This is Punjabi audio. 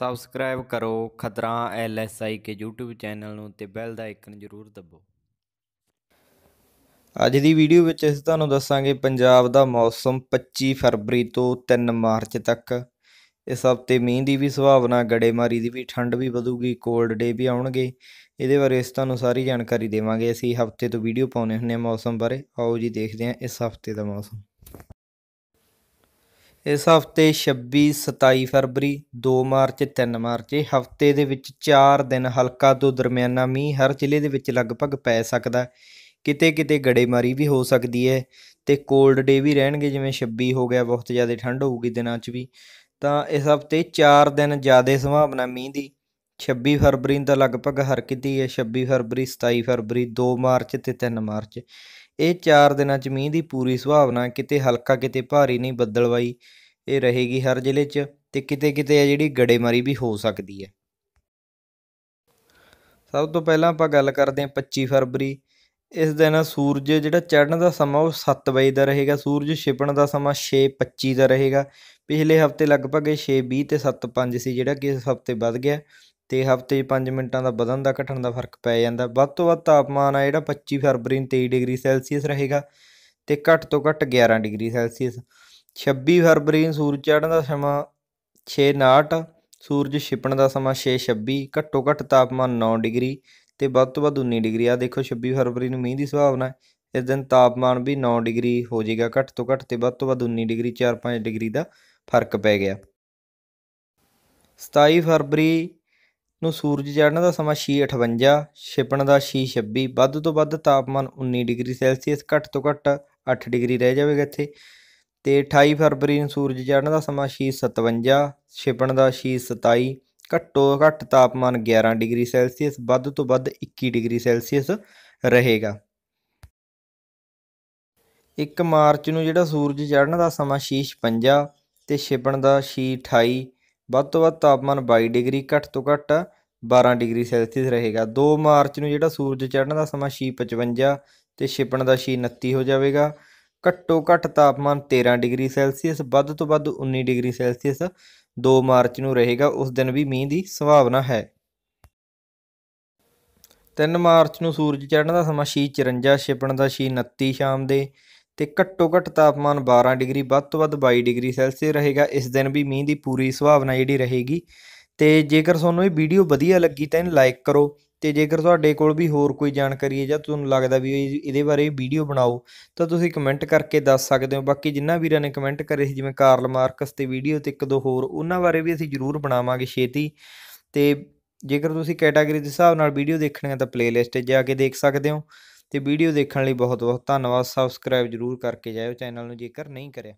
ਸਬਸਕ੍ਰਾਈਬ ਕਰੋ ਖਤਰਾ ਐਲਐਸਆਈ ਕੇ YouTube ਚੈਨਲ ਨੂੰ ਤੇ ਬੈਲ ਦਾ ਆਈਕਨ ਜ਼ਰੂਰ ਦਬੋ। ਅੱਜ ਦੀ ਵੀਡੀਓ ਵਿੱਚ ਅਸੀਂ ਤੁਹਾਨੂੰ ਦੱਸਾਂਗੇ ਪੰਜਾਬ ਦਾ ਮੌਸਮ 25 ਫਰਵਰੀ ਤੋਂ 3 ਮਾਰਚ ਤੱਕ। ਇਸ ਹਫ਼ਤੇ ਮੀਂਹ ਦੀ ਵੀ ਸੰਭਾਵਨਾ, ਗੜੇਮਾਰੀ ਦੀ ਵੀ, ਠੰਡ ਵੀ ਵਧੂਗੀ ਕੋਲਡ ਡੇ ਵੀ ਆਉਣਗੇ। ਇਹਦੇ ਬਾਰੇ ਅਸੀਂ ਤੁਹਾਨੂੰ ਸਾਰੀ ਜਾਣਕਾਰੀ ਦੇਵਾਂਗੇ। ਅਸੀਂ ਹਫ਼ਤੇ ਤੋਂ ਵੀਡੀਓ ਪਾਉਨੇ ਹੁੰਨੇ ਆ ਮੌਸਮ ਬਾਰੇ। ਆਓ ਜੀ ਦੇਖਦੇ ਹਾਂ ਇਸ ਹਫ਼ਤੇ ਦਾ ਮੌਸਮ। ਇਸ ਹਫ਼ਤੇ 26 27 ਫਰਵਰੀ 2 ਮਾਰਚ 3 ਮਾਰਚ, ਇਹ ਹਫ਼ਤੇ ਦੇ ਵਿੱਚ 4 ਦਿਨ ਹਲਕਾ ਤੋਂ ਦਰਮਿਆਨਾ ਮੀਂਹ ਹਰ ਜ਼ਿਲ੍ਹੇ ਦੇ ਵਿੱਚ ਲਗਭਗ ਪੈ ਸਕਦਾ ਕਿਤੇ ਕਿਤੇ ਗੜੇਮਾਰੀ ਵੀ ਹੋ ਸਕਦੀ ਹੈ ਤੇ ਕੋਲਡ ਡੇ ਵੀ ਰਹਿਣਗੇ, ਜਿਵੇਂ 26 ਹੋ ਗਿਆ, ਬਹੁਤ ਜ਼ਿਆਦਾ ਠੰਡ ਹੋਊਗੀ ਦਿਨਾਂ 'ਚ ਵੀ। ਤਾਂ ਇਸ ਹਫ਼ਤੇ 4 ਦਿਨ ਜ਼ਿਆਦਾ ਸੰਭਾਵਨਾ ਮੀਂਹ ਦੀ। 26 ਫਰਵਰੀ ਦਾ ਲਗਭਗ ਹਰ ਕਿਤੇ ਹੈ 26 ਫਰਵਰੀ 27 ਫਰਵਰੀ 2 ਮਾਰਚ ਤੇ 3 ਮਾਰਚ। ਇਹ 4 ਦਿਨਾਂ 'ਚ ਮੀਂਹ ਦੀ ਪੂਰੀ ਸੰਭਾਵਨਾ ਕਿਤੇ ਹਲਕਾ ਕਿਤੇ ਭਾਰੀ ਨਹੀਂ ਬੱਦਲਵਾਈ। ਇਹ ਰਹੇਗੀ ਹਰ ਜ਼ਿਲ੍ਹੇ 'ਚ ਤੇ ਕਿਤੇ ਕਿਤੇ ਹੈ ਜਿਹੜੀ ਗੜੇਮਾਰੀ ਵੀ ਹੋ ਸਕਦੀ ਹੈ। ਸਭ ਤੋਂ ਪਹਿਲਾਂ ਆਪਾਂ ਗੱਲ ਕਰਦੇ ਹਾਂ 25 ਫਰਵਰੀ। ਇਸ ਦਿਨ ਸੂਰਜ ਜਿਹੜਾ ਚੜ੍ਹਨ ਦਾ ਸਮਾਂ ਉਹ 7 ਵਜੇ ਦਾ ਰਹੇਗਾ, ਸੂਰਜ ਛਿਪਣ ਦਾ ਸਮਾਂ 6:25 ਦਾ ਰਹੇਗਾ। ਪਿਛਲੇ ਹਫ਼ਤੇ ਲਗਭਗ ਇਹ 6:20 ਤੇ 7:05 ਸੀ ਜਿਹੜਾ ਕਿ ਇਸ ਹਫ਼ਤੇ ਵੱਧ ਗਿਆ। ਅਤੇ ਹਫ਼ਤੇ 'ਚ ਪੰਜ ਮਿੰਟਾਂ ਦਾ ਵਧਣ ਦਾ ਘਟਣ ਦਾ ਫ਼ਰਕ ਪੈ ਜਾਂਦਾ। ਵੱਧ ਤੋਂ ਵੱਧ ਤਾਪਮਾਨ ਆ ਜਿਹੜਾ 25 ਫਰਵਰੀ ਨੂੰ ਤੇਈ ਡਿਗਰੀ ਸੈਲਸੀਅਸ ਰਹੇਗਾ ਅਤੇ ਘੱਟ ਤੋਂ ਘੱਟ 11 ਡਿਗਰੀ ਸੈਲਸੀਅਸ। 26 ਫਰਵਰੀ ਨੂੰ ਸੂਰਜ ਚੜ੍ਹਨ ਦਾ ਸਮਾਂ 6:59 ਸੂਰਜ ਛਿਪਣ ਦਾ ਸਮਾਂ 6:26 ਘੱਟੋ ਘੱਟ ਤਾਪਮਾਨ ਨੌ ਡਿਗਰੀ ਅਤੇ ਵੱਧ ਤੋਂ ਵੱਧ 19 ਡਿਗਰੀ। ਆ ਦੇਖੋ 26 ਫਰਵਰੀ ਨੂੰ ਮੀਂਹ ਦੀ ਸੰਭਾਵਨਾ ਇਸ ਦਿਨ ਤਾਪਮਾਨ ਵੀ 9 ਡਿਗਰੀ ਹੋ ਜਾਏਗਾ ਘੱਟ ਤੋਂ ਘੱਟ ਤੇ ਵੱਧ ਤੋਂ ਵੱਧ 19 ਡਿਗਰੀ 4-5 ਡਿਗਰੀ ਦਾ ਫ਼ਰਕ ਪੈ ਗਿਆ। 27 ਫਰਵਰੀ ਨੂੰ ਸੂਰਜ ਚੜ੍ਹਨ ਦਾ ਸਮਾਂ 6:58 ਛਿਪਣ ਦਾ 6:26 ਵੱਧ ਤੋਂ ਵੱਧ ਤਾਪਮਾਨ 19 ਡਿਗਰੀ ਸੈਲਸੀਅਸ, ਘੱਟ ਤੋਂ ਘੱਟ 8 ਡਿਗਰੀ ਰਹਿ ਜਾਵੇਗਾ ਇੱਥੇ। ਤੇ 28 ਫਰਵਰੀ ਨੂੰ ਸੂਰਜ ਚੜ੍ਹਨ ਦਾ ਸਮਾਂ 6:57 ਛਿਪਣ ਦਾ 6:27 ਘੱਟੋ ਘੱਟ ਤਾਪਮਾਨ 11 ਡਿਗਰੀ ਸੈਲਸੀਅਸ, ਵੱਧ ਤੋਂ ਵੱਧ 21 ਡਿਗਰੀ ਸੈਲਸੀਅਸ ਰਹੇਗਾ। 1 ਮਾਰਚ ਨੂੰ ਜਿਹੜਾ ਸੂਰਜ ਚੜ੍ਹਨ ਦਾ ਸਮਾਂ 6:56 ਤੇ ਛਿਪਣ ਦਾ 6:28 ਵੱਧ ਤੋਂ ਵੱਧ ਤਾਪਮਾਨ 22 ਡਿਗਰੀ, ਘੱਟ ਤੋਂ ਘੱਟ 12 ਡਿਗਰੀ ਸੈਲਸੀਅਸ ਰਹੇਗਾ। 2 ਮਾਰਚ ਨੂੰ ਜਿਹੜਾ ਸੂਰਜ ਚੜ੍ਹਨ ਦਾ ਸਮਾਂ 6:55 ਤੇ ਛਿਪਣ ਦਾ 6:29 ਹੋ ਜਾਵੇਗਾ। ਘੱਟੋ ਘੱਟ ਤਾਪਮਾਨ 13 ਡਿਗਰੀ ਸੈਲਸੀਅਸ, ਵੱਧ ਤੋਂ ਵੱਧ 19 ਡਿਗਰੀ ਸੈਲਸੀਅਸ 2 ਮਾਰਚ ਨੂੰ ਰਹੇਗਾ। ਉਸ ਦਿਨ ਵੀ ਮੀਂਹ ਦੀ ਸੰਭਾਵਨਾ ਹੈ। 3 ਮਾਰਚ ਨੂੰ ਸੂਰਜ ਚੜ੍ਹਨ ਦਾ ਸਮਾਂ 6:54 ਛਿਪਣ ਦਾ 6:29 ਸ਼ਾਮ ਦੇ ਤੇ ਘੱਟੋ ਘੱਟ ਤਾਪਮਾਨ 12 ਡਿਗਰੀ, ਵੱਧ ਤੋਂ ਵੱਧ 22 ਡਿਗਰੀ ਸੈਲਸੀਅਸ ਰਹੇਗਾ। ਇਸ ਦਿਨ ਵੀ ਮੀਂਹ ਦੀ ਪੂਰੀ ਸੰਭਾਵਨਾ ਜਿਹੜੀ ਰਹੇਗੀ ਤੇ ਜੇਕਰ ਤੁਹਾਨੂੰ ਇਹ ਵੀਡੀਓ ਵਧੀਆ ਲੱਗੀ ਤਾਂ ਇਹਨੂੰ ਲਾਈਕ ਕਰੋ ਤੇ ਜੇਕਰ ਤੁਹਾਡੇ ਕੋਲ ਵੀ ਹੋਰ ਕੋਈ ਜਾਣਕਾਰੀ ਹੈ ਜਾਂ ਤੁਹਾਨੂੰ ਲੱਗਦਾ ਵੀ ਇਹਦੇ ਬਾਰੇ ਵੀਡੀਓ ਬਣਾਓ, ਤਾਂ ਤੁਸੀਂ ਕਮੈਂਟ ਕਰਕੇ ਦੱਸ ਸਕਦੇ ਹੋ। ਬਾਕੀ ਜਿੰਨਾ ਵੀਰਾਂ ਨੇ ਕਮੈਂਟ ਕਰੇ ਸੀ, ਜਿਵੇਂ ਕਾਰਲ ਮਾਰਕਸ ਤੇ ਵੀਡੀਓ ਤੇ ਇੱਕ ਦੋ ਹੋਰ, ਉਹਨਾਂ ਬਾਰੇ ਵੀ ਅਸੀਂ ਜ਼ਰੂਰ ਬਣਾਵਾਂਗੇ ਛੇਤੀ। ਤੇ ਜੇਕਰ ਤੁਸੀਂ ਕੈਟਾਗਰੀ ਦੇ ਹਿਸਾਬ ਨਾਲ ਵੀਡੀਓ ਦੇਖਣੀ ਹੈ ਤਾਂ ਪਲੇਲਿਸਟ 'ਤੇ ਜਾ ਕੇ ਦੇਖ ਸਕਦੇ ਹੋ। ਤੇ ਵੀਡੀਓ ਦੇਖਣ ਲਈ ਬਹੁਤ ਬਹੁਤ ਧੰਨਵਾਦ। ਸਬਸਕ੍ਰਾਈਬ ਜ਼ਰੂਰ ਕਰਕੇ ਜਾਇਓ ਚੈਨਲ ਨੂੰ ਜੇਕਰ ਨਹੀਂ ਕਰਿਆ।